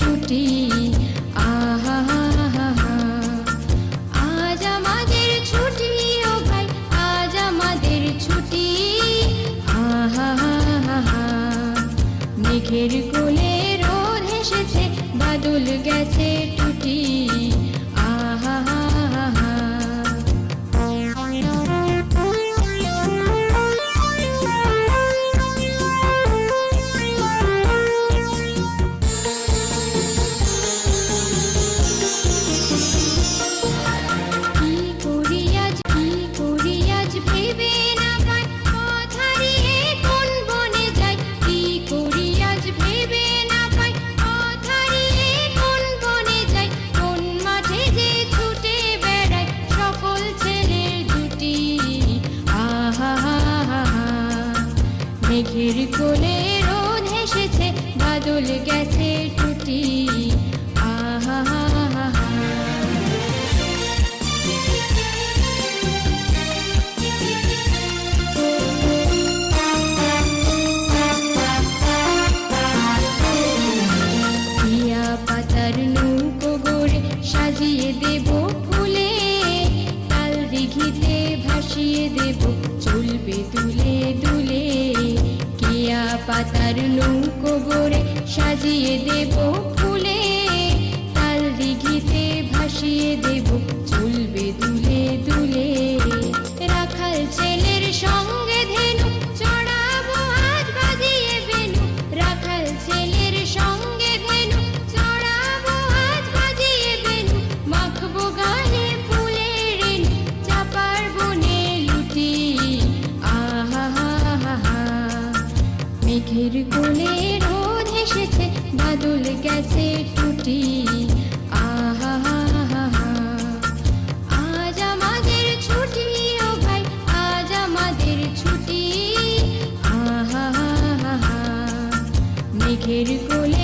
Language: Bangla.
টুটি আহা আজ আমাদের ছুটি ও ভাই, আজ আমাদের ছুটি। আহা মেঘের কোলে রোদ হেসেছে বাদল গেছে টুটি মেঘের কোলে রোদ হেসেছে, বাদল গেছে টুটি সাজিয়ে দেব ফুলে কাল দিঘিতে ভাসিয়ে চলবে কিয়া পাতার নৌকো গড়ে সাজিয়ে দেব ফুলে তাল দিঘিতে ভাসিয়ে দেব চলবে মেঘের কোলে রোদ এসেছে, বাদল গেছে টুটি আহা আজ ছুটি, ও ভাই, আজ ছুটি। আহা মেঘের কোলে